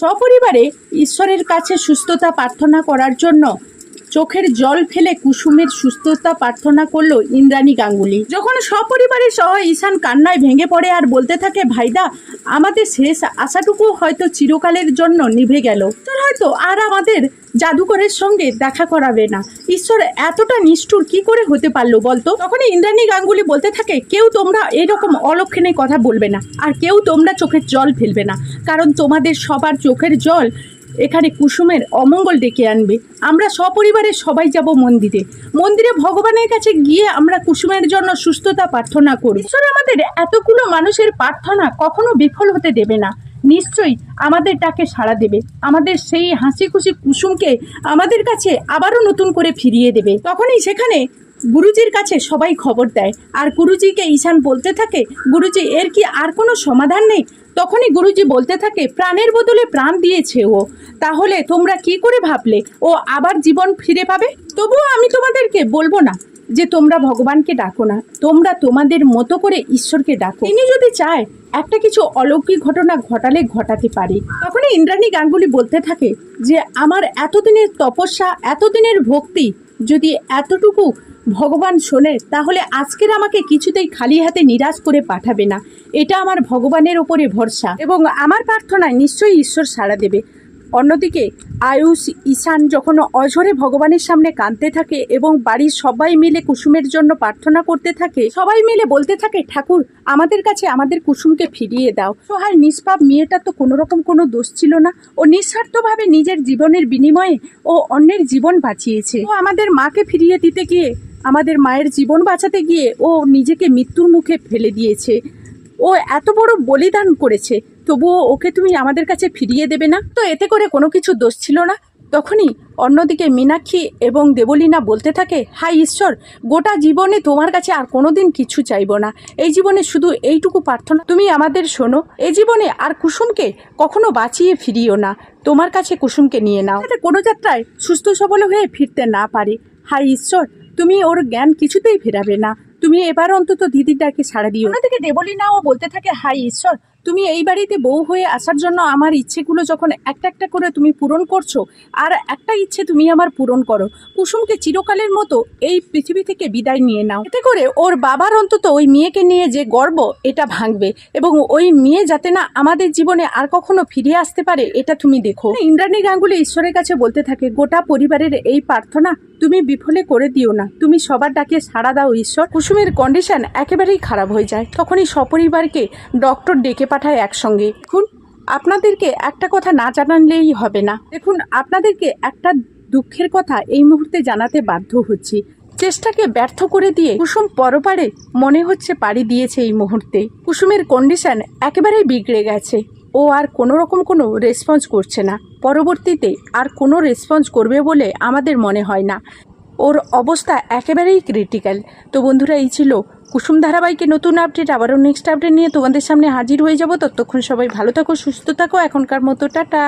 সপরিবারে ঈশ্বরের কাছে সুস্থতা প্রার্থনা করার জন্য চোখের জল ফেলে কুসুমের সুস্থতা প্রার্থনা করল ইন্দ্রাণী গাঙ্গুলি। যখন সপরিবারের সহ ঈশান কান্নায় ভেঙে পড়ে আর বলতে থাকে, ভাইদা, আমাদের শেষ আশাটুকু হয়তো চিরকালের জন্য নিভে গেল। তোর হয়তো আর আমাদের জাদুকরের সঙ্গে দেখা করাবে না। ঈশ্বর এতটা নিষ্ঠুর কি করে হতে পারল বলতো? তখন ইন্দ্রাণী গাঙ্গুলি বলতে থাকে, কেউ তোমরা এরকম অলক্ষণে কথা বলবে না। আর কেউ তোমরা চোখের জল ফেলবে না। কারণ তোমাদের সবার চোখের জল এখানে কুসুমের অমঙ্গল ডেকে আনবে। আমরা সপরিবারে সবাই যাব মন্দিরে। মন্দিরে ভগবানের কাছে গিয়ে আমরা কুসুমের জন্য সুস্থতা প্রার্থনা করি ঈশ্বর আমাদের এতগুলো মানুষের প্রার্থনা কখনো বিফল হতে দেবে না। নিশ্চয়ই আমাদের ডাকে সাড়া দেবে। আমাদের সেই হাসি খুশি কুসুমকে আমাদের কাছে আবারও নতুন করে ফিরিয়ে দেবে। তখনই সেখানে গুরুজির কাছে সবাই খবর দেয়। আর গুরুজিকে ঈশান বলতে থাকে, গুরুজি, এর কি আর কোনো সমাধান নেই? তখনই গুরুজি বলতে থাকে, প্রাণের বদলে প্রাণ দিয়েছে ও। তাহলে তোমরা কি করে ভাবলে? ও আবার জীবন ফিরে পাবে? তবুও আমি তোমাদেরকে বলব না যে তোমরা ভগবানকে ডাকো না। তোমরা তোমাদের মতো করে ঈশ্বরকে ডাকো। তিনি যদি চায়, একটা কিছু অলৌকিক ঘটনা ঘটালে ঘটাতে পারে। তখনই ইন্দ্রাণী গাঙ্গুলি বলতে থাকে যে, আমার এতদিনের তপস্যা, এতদিনের ভক্তি যদি এতটুকু ভগবান শোনে, তাহলে আজকের আমাকে কিছুতেই খালি হাতে নিরাশ করে পাঠাবে না। এটা আমার ভগবানের ওপরে ভরসা। এবং আমার প্রার্থনায় নিশ্চয়ই ঈশ্বর সাড়া দেবে। অন্যদিকে, আয়ুষ, ঈশান যখন অঝরে ভগবানের সামনে কাঁদতে থাকে এবং বাড়ির সবাই মিলে কুসুমের জন্য প্রার্থনা করতে থাকে, সবাই মিলে বলতে থাকে, ঠাকুর, আমাদের কাছে আমাদের কুসুমকে ফিরিয়ে দাও। সহায় নিষ্পাপ মেয়েটার তো কোনো রকম কোনো দোষ ছিল না। ও নিঃস্বার্থভাবে নিজের জীবনের বিনিময়ে ও অন্যের জীবন বাঁচিয়েছে। ও আমাদের মাকে ফিরিয়ে দিতে গিয়ে আমাদের মায়ের জীবন বাঁচাতে গিয়ে ও নিজেকে মৃত্যুর মুখে ফেলে দিয়েছে। ও এত বড় বলিদান করেছে, তবুও ওকে তুমি আমাদের কাছে ফিরিয়ে দেবে না? তো এতে করে কোনো কিছু দোষ ছিল না? তখনই অন্যদিকে মীনাক্ষী এবং দেবলীনা বলতে থাকে, হাই ঈশ্বর, গোটা জীবনে তোমার কাছে আর কোনোদিন কিছু চাইব না। এই জীবনে শুধু এইটুকু প্রার্থনা। তুমি আমাদের শোনো। এই জীবনে আর কুসুমকে কখনো বাঁচিয়ে ফিরিও না। তোমার কাছে কুসুমকে নিয়ে নাও। যাতে কোনো যাত্রায় সুস্থ সবল হয়ে ফিরতে না পারে। হাই ঈশ্বর তুমি ওর জ্ঞান কিছুতেই ফেরাবে না। তুমি এবার অন্তত দিদিটাকে সাড়া দিও। না ও বলতে থাকে হাই ঈশ্বর তুমি এই বাড়িতে বউ হয়ে আসার জন্য আমার ইচ্ছেগুলো যখন একটা একটা করে তুমি পূরণ করছ, আর একটা ইচ্ছে তুমি আমার পূরণ করো। কুসুমকে চিরকালের মতো এই পৃথিবী থেকে বিদায় নিয়ে নাও। এতে করে ওর বাবার অন্তত ওই মেয়েকে নিয়ে যে গর্ব, এটা ভাঙবে। এবং ওই মেয়ে যাতে না আমাদের জীবনে আর কখনো ফিরে আসতে পারে, এটা তুমি দেখো। ইন্দ্রাণী গাঙ্গুলি ঈশ্বরের কাছে বলতে থাকে, গোটা পরিবারের এই প্রার্থনা তুমি বিফলে করে দিও না। তুমি সবার ডাকে সাড়া দাও, ঈশ্বর। কুসুমের কন্ডিশন একেবারেই খারাপ হয়ে যায়। তখনই সপরিবারকে ডক্টর ডেকে পাঠায় একসঙ্গে। দেখুন, আপনাদেরকে একটা কথা না জানালেই হবে না। দেখুন, আপনাদেরকে একটা দুঃখের কথা এই মুহূর্তে জানাতে বাধ্য হচ্ছি। চেষ্টাকে ব্যর্থ করে দিয়ে কুসুম পরপারে মনে হচ্ছে পাড়ি দিয়েছে এই মুহূর্তে। কুসুমের কন্ডিশন একেবারেই বিগড়ে গেছে। ও আর কোনো রকম কোনো রেসপন্স করছে না। পরবর্তীতে আর কোনো রেসপন্স করবে বলে আমাদের মনে হয় না। ওর অবস্থা একেবারেই ক্রিটিক্যাল তো বন্ধুরা, এই ছিল কুসুম ধারাবাহিকে নতুন আপডেট আবারও নেক্সট আপডেট নিয়ে তোমাদের সামনে হাজির হয়ে যাব। ততক্ষণ সবাই ভালো থাকো, সুস্থ থাকো। এখনকার মতো, টাটা।